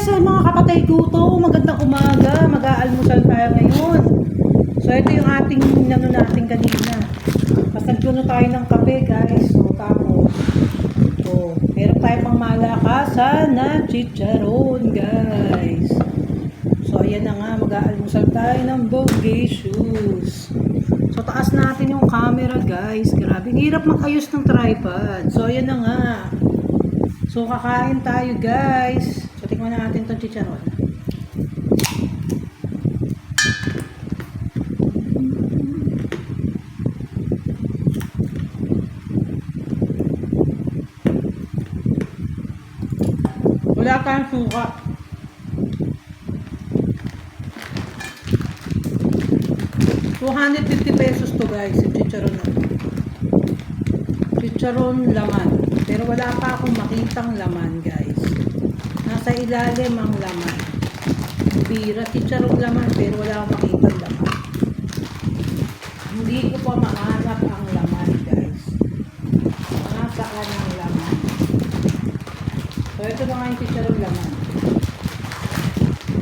guys, so mga kapatay guto, magandang umaga, mag-aalmusal tayo ngayon. So ito yung ating ano natin kanina. Tapos nagpuno tayo ng kape guys. So tapos, so, meron tayo pang malakasan na chicharon guys. So ayan na nga, mag-aalmusal tayo ng bogacious. So taas natin yung camera guys. Grabe, hirap mag-ayos ng tripod. So ayan na nga. So, kakain tayo, guys. Tikman na natin itong chicharon. Wala tayong suka. $250 pesos to guys, yung chicharon na. Chicharon laman. Pero wala pa akong makitang laman, guys. Nasa ilalim ang laman. Bira, chicharon laman, pero wala akong makitang laman. Hindi ko pa mahanap ang laman, guys. Nasaan ang laman? So, ito na nga yung chicharon laman.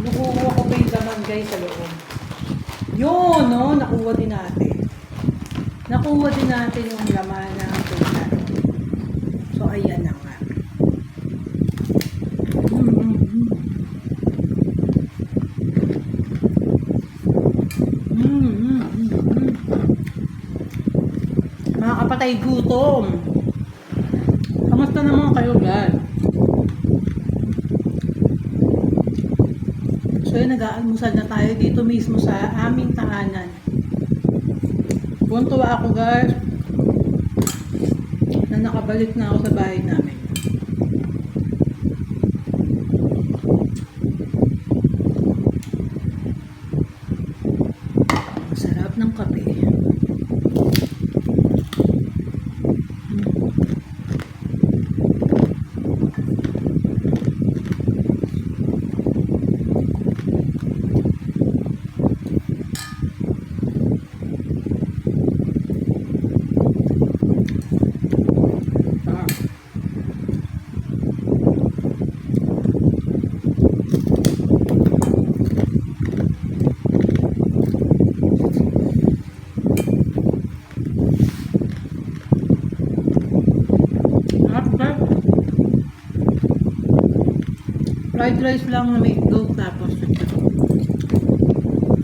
Nakukuha ko pa yung laman, guys, sa loob. Yun, no? Nakuha din natin. Nakuha din natin yung laman ng tulan. So, ayan na Mga kapatay gutom. Kamusta naman kayo, guys? So, yun, nag-aalmusal na tayo dito mismo sa aming tahanan. Tuwan-tuwa ako, guys na nakabalik na ako sa bahay namin. Ang sarap ng kape. Ah. Sarap, sarap. Fried rice lang na may itlog tapos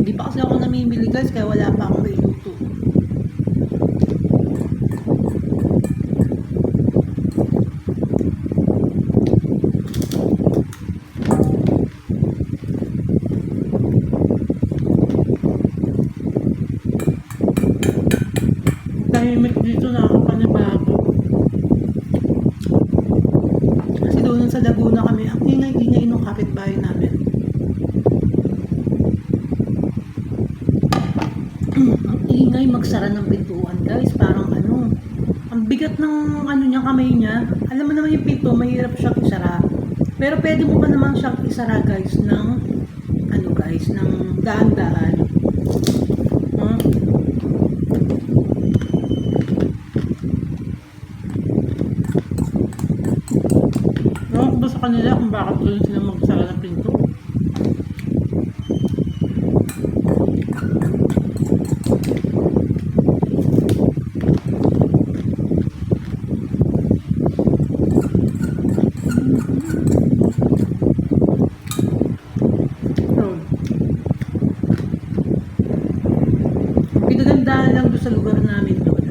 hindi pa kasi ako namimili guys kaya wala pa akong may luto. Tahimik dito nakakapanibago. Kasi doon sa Laguna kami, ang ingay-ingay ng kapitbahay namin. ang magsara ng pintuan guys, parang ano, ang bigat ng ano niya kamay niya. Alam mo naman yung pinto, mahirap siyang isara. Pero pwede mo pa naman siyang isara guys ng ano guys, ng daan-daan. Huh? Ewan ko ba sa kanila kung bakit doon sila magsara ng pinto. Yun. Pinagandaan lang doon sa lugar namin doon.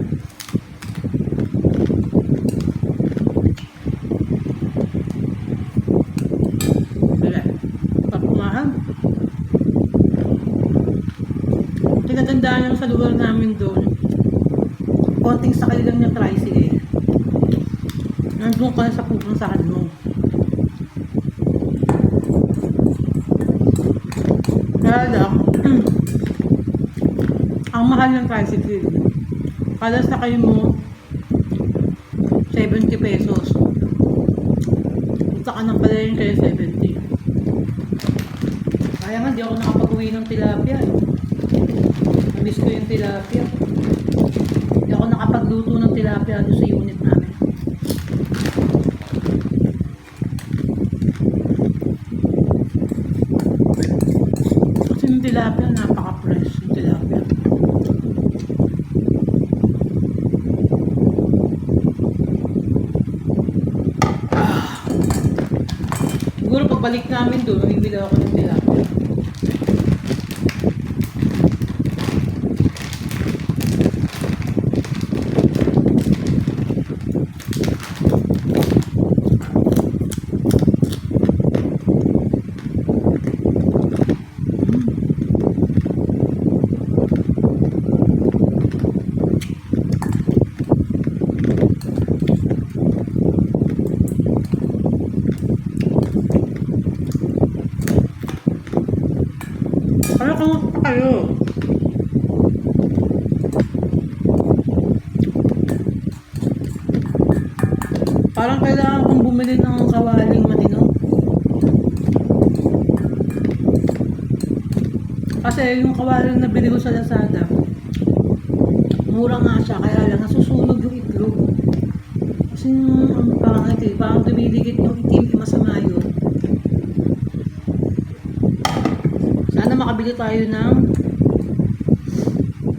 Wala. Pakumahan. Pinagandaan lang sa lugar namin doon. Konting sakay lang ng tricycle. Nandun ka na sa pupunsahan mo. Kaya lang, ang mahal ng tricycle. Kada sakay mo, 70 pesos. Punta ka ng pala yun kaya 70. Kaya nga, di ako nakapag-uwi ng tilapia. eh imbis ko yung tilapia. Hindi ako nakapagluto ng tilapia doon sa unit namin. Kasi yung tilapia, napaka-fresh yung tilapia. Ah. Siguro pagbalik namin doon, bibili ako kailangan kong bumili ng kawaling matino. Kasi yung kawaling na bili ko sa Lazada, mura nga siya, kaya lang nasusunog yung itlog. Kasi yung ang pangit eh, parang dumidikit yung itim, masama yun. Sana makabili tayo ng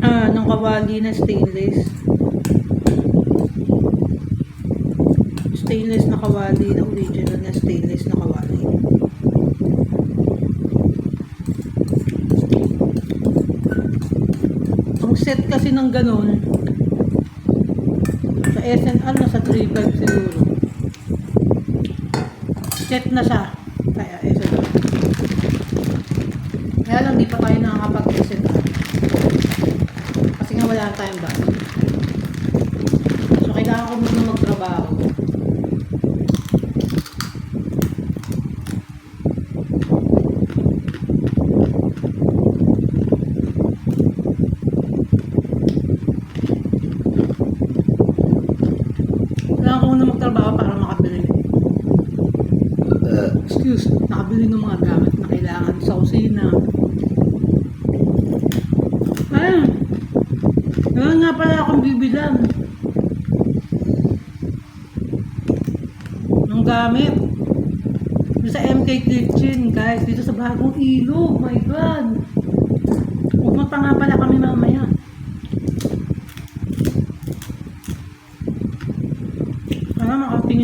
ah, ng kawali na stainless. Stainless na kawali na original na stainless na kawali. Ang set kasi ng ganun sa SNR nasa 3.5 siguro. Set na siya. Kaya SNR. Kaya lang di pa tayo nakakapag-listen Kasi nga wala tayong bus. So kailangan ko muna magtrabaho. Muna magtrabaho para makabili. excuse, nakabili ng mga gamit na kailangan sa kusina. Ayun. Meron nga pala akong bibilan. Ng gamit. Sa MK Kitchen, guys. Dito sa bagong ilog. My God. Pupunta nga pala kami mamaya.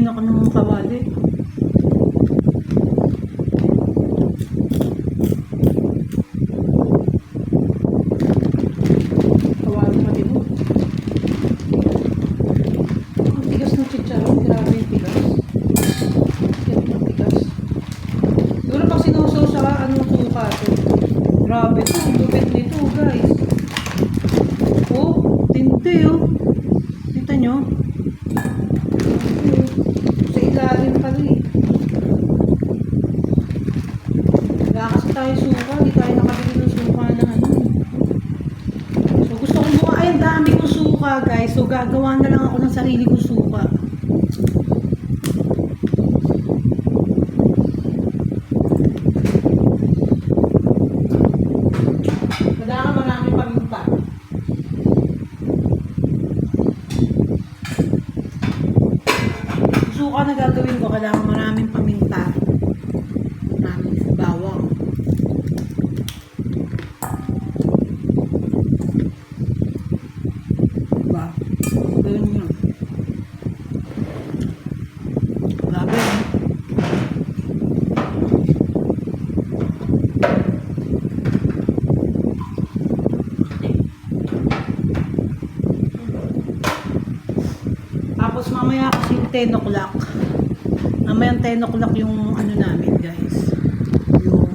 Makatingin ako ng kawali. Kawali. Ang tigas ng chicharon. Grabe yung tigas. Yan ang tigas. Siguro sa anong suka to. Grabe to. Ang lupit nito guys. Oh, tinte oh. Kita nyo? Sa ilalim pala eh. Wala kasi tayo suka. Hindi tayo nakabili ng suka na ano. So gusto kong buka. Ay, ang dami kong suka guys. So gagawa na lang ako ng sarili kong suka. Suka na gagawin ko, kailangan maraming paminta. Maraming bawang. Diba? Ganyan yun. Grabe, eh. Tapos mamaya kasi yung 10 o'clock. Mamaya 10 o'clock yung ano namin guys. Yung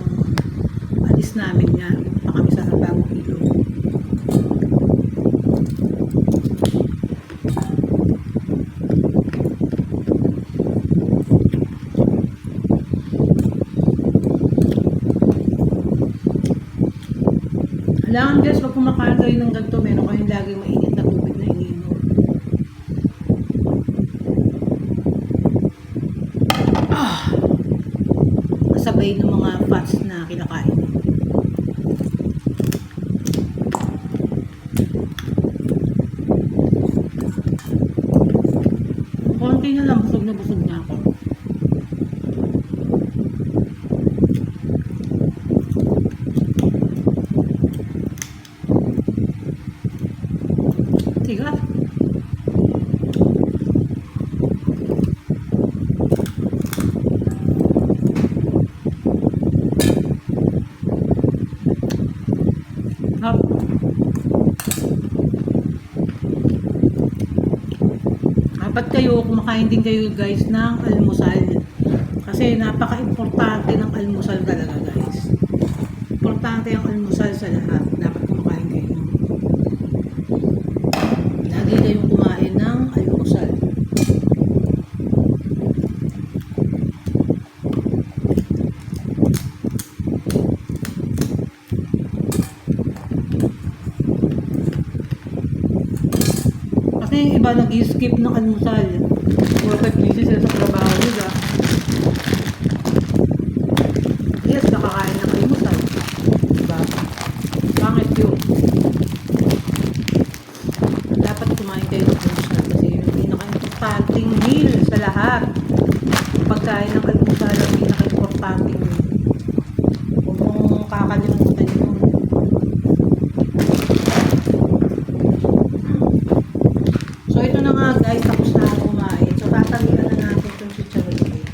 alis namin yan. Punta kami sa bagong ilog. Kailangan guys, pag kumakain kayo ng ganito, meron kayong laging mainit na tubig na iniinom. Ah! Kasabay ng mga fats na kinakain. Konti na lang, busog na busog na ako. kayo, kumakain din kayo guys ng almusal. Kasi napaka-importante ng almusal talaga guys. Importante ang almusal sa lahat. Dapat kumakain kayo. Lagi kayong kumain ng almusal. Kasi iba nag-skip ng almusal. Puro busy sila sa trabaho nila. Yes, nakakain ng almusal. Diba? Pangit yun. Dapat kumain kayo ng almusal kasi yun yung pinaka-importanting meal sa lahat. Pagkain ng almusal ang pinaka-importanting meal. Huwag mong kakalimutan yun. So ito na nga guys, tapos na ako kumain. So tatanggihan na natin itong chicharon cake.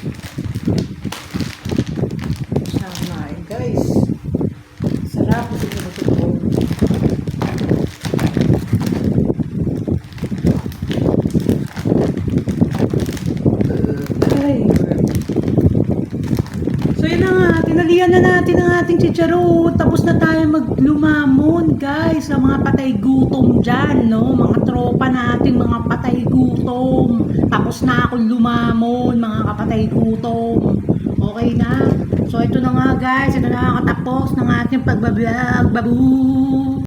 Tapos na ako kumain guys. Sarap, busog na busog ko. Ay. So yun na tinalian na natin ang ating chicharon. Tapos na tayo maglumamon guys sa mga patay gutom dyan, no? Mga tropa natin, mga patay gutom. Tapos na ako lumamon, mga kapatay gutom. Okay na? So ito na nga guys, ito na ang katapos ng ating pagbablog. Babu!